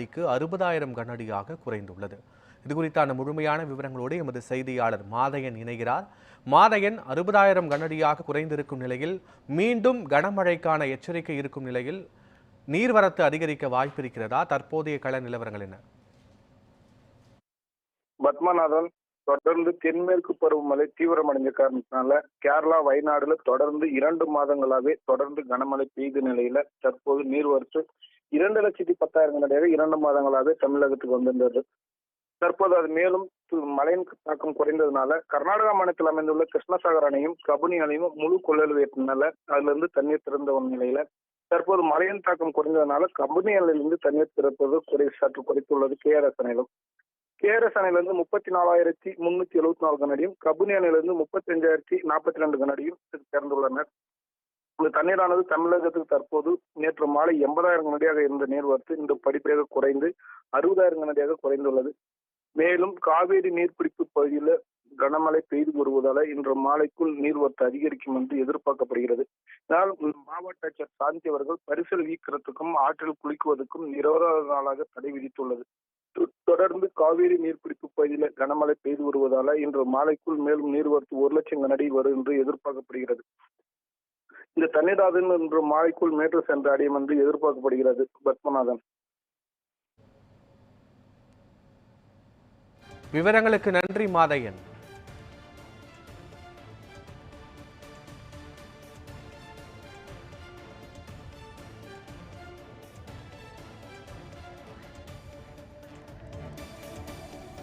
அடிக்கு அறுபதாயிரம் கனஅடியாக குறைந்துள்ளது. இது குறித்தான முழுமையான விவரங்களோடு எமது செய்தியாளர் மாதையன் இணைகிறார். மாதையன் அறுபதாயிரம் கனஅடியாக குறைந்திருக்கும் நிலையில் மீண்டும் கனமழைக்கான எச்சரிக்கை இருக்கும் நிலையில் நீர்வரத்து அதிகரிக்க வாய்ப்பிருக்கிறதா? தற்போதைய கள நிலவரங்கள் என்ன? பத்மநாதன் தொடர்ந்து தென்மேற்கு பருவமழை தீவிரமடைஞ்ச காரணத்தினால கேரளா வயநாடுல தொடர்ந்து இரண்டு மாதங்களாவே தொடர்ந்து கனமழை பெய்த நிலையில தற்போது நீர்வரத்து இரண்டு லட்சத்தி பத்தாயிரம் கனடியாக இரண்டு மாதங்களாக தமிழகத்துக்கு வந்திருந்தது. தற்போது அது மேலும் மழையின் தாக்கம் குறைந்ததுனால கர்நாடகா மாநிலத்தில் அமைந்துள்ள கிருஷ்ணசாகர் அணையும் கபினி அணையும் முழு கொள்ளளவு ஏற்றினால அதுல இருந்து தண்ணீர் திறந்த ஒரு நிலையில தற்போது மழையின் தாக்கம் குறைந்ததுனால கபினி அணையிலிருந்து தண்ணீர் திறப்பது குறை சற்று குறைத்துள்ளது கேஆர்எஸ் அணையிலும். கேஆர்எஸ் அணையிலிருந்து முப்பத்தி நாலாயிரத்தி முன்னூத்தி எழுபத்தி நாலு கனடியும் கபினி அணையிலிருந்து முப்பத்தி அஞ்சாயிரத்தி நாற்பத்தி ரெண்டு கனடியும் திறந்துள்ளனர். இந்த தண்ணீரானது தமிழகத்துக்கு தற்போது நேற்று மாலை எண்பதாயிரம் கனடியாக இருந்த நீர்வரத்து இன்று படிப்படியாக குறைந்து அறுபதாயிரம் கனடியாக குறைந்துள்ளது. மேலும் காவேரி நீர்பிடிப்பு பகுதியில் கனமழை பெய்து வருவதால இன்று மாலைக்குள் நீர்வரத்து அதிகரிக்கும் என்று எதிர்பார்க்கப்படுகிறது. இதனால் மாவட்ட ஆட்சியர் சாந்தி அவர்கள் பரிசல் வீக்கிறதுக்கும் ஆற்றில் குளிக்குவதற்கும் இருபதாவது நாளாக தடை விதித்துள்ளது. தொடர்ந்து காவேரி நீர்பிடிப்பு பகுதியில் கனமழை பெய்து வருவதால இன்று மாலைக்குள் மேலும் நீர்வரத்து ஒரு லட்சம் கனடி வரும் என்று எதிர்பார்க்கப்படுகிறது. இந்த தண்ணீராதன் என்று மாலைக்குள் மேற்று சென்று அடையும் என்று எதிர்பார்க்கப்படுகிறது பத்மநாதன். விவரங்களுக்கு நன்றி மாதையன்.